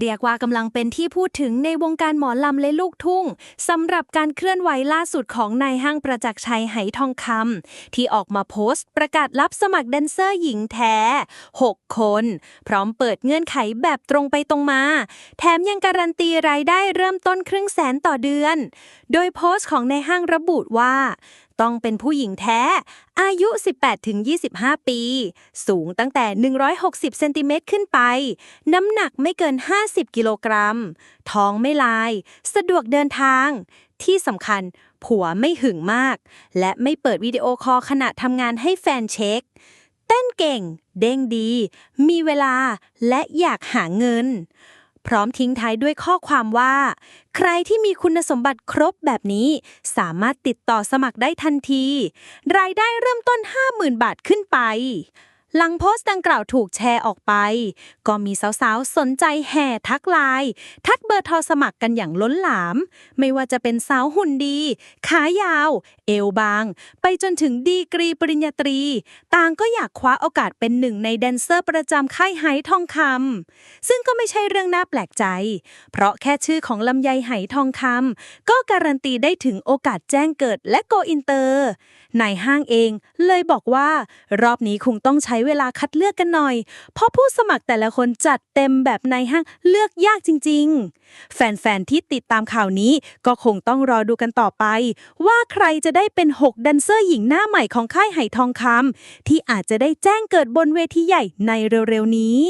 เรียกว่ากำลังเป็นที่พูดถึงในวงการหมอลำและลูกทุ่งสำหรับการเคลื่อนไหวล่าสุดของนายห้างประจักษ์ชัยไหทองคำที่ออกมาโพสต์ ประกาศรับสมัครแดนเซอร์หญิงแท้ 6 คน พร้อมเปิดเงื่อนไขแบบตรงไปตรงมา แถมยังการันตีรายได้เริ่มต้นครึ่งแสนต่อเดือน โดยโพสต์ของนายห้างระบุว่า ต้องเป็นผู้หญิงแท้ อายุ 18-25 ปี สูงตั้งแต่ 160 เซนติเมตรขึ้นไป น้ำหนักไม่เกิน 50 กิโลกรัม ท้องไม่ลาย สะดวกเดินทาง ที่สำคัญ ผัวไม่หึงมาก และไม่เปิดวิดีโอคอลขณะทำงานให้แฟนเช็ค เต้นเก่ง เด้งดี มีเวลา และอยากหาเงิน พร้อมทิ้งท้ายด้วยข้อความว่า ใครที่มีคุณสมบัติครบแบบนี้ สามารถติดต่อสมัครได้ทันที รายได้เริ่มต้น 50,000 บาทขึ้นไป หลังโพสต์ดังกล่าวถูกแชร์ออกไป ก็มีสาวๆ สนใจแห่ทักไลน์ทักเบอร์โทรสมัครกันอย่างล้นหลาม ไม่ว่าจะเป็นสาวหุ่นดี ขายาว เอวบาง ไปจนถึงดีกรีปริญญาตรี ต่างก็อยากคว้าโอกาสเป็นหนึ่งในแดนเซอร์ประจำค่ายไหทองคำซึ่งก็ไม่ใช่เรื่องน่าแปลกใจ เพราะแค่ชื่อของลำไยไหทองคำก็การันตีได้ถึงโอกาสแจ้งเกิดและโกอินเตอร์นายห้างเองเลยบอกว่ารอบนี้คงต้องใช้เวลาคัดเลือกกันหน่อย เพราะผู้สมัครแต่ละคนจัดเต็มแบบในห้างเลือกยากจริง ๆ แฟน ๆ ที่ติดตามข่าวนี้ก็คงต้องรอดูกันต่อไป ว่าใครจะได้เป็น 6 แดนเซอร์หญิงหน้าใหม่ของค่ายไหทองคำที่อาจจะได้แจ้งเกิดบนเวทีใหญ่ในเร็ว ๆ นี้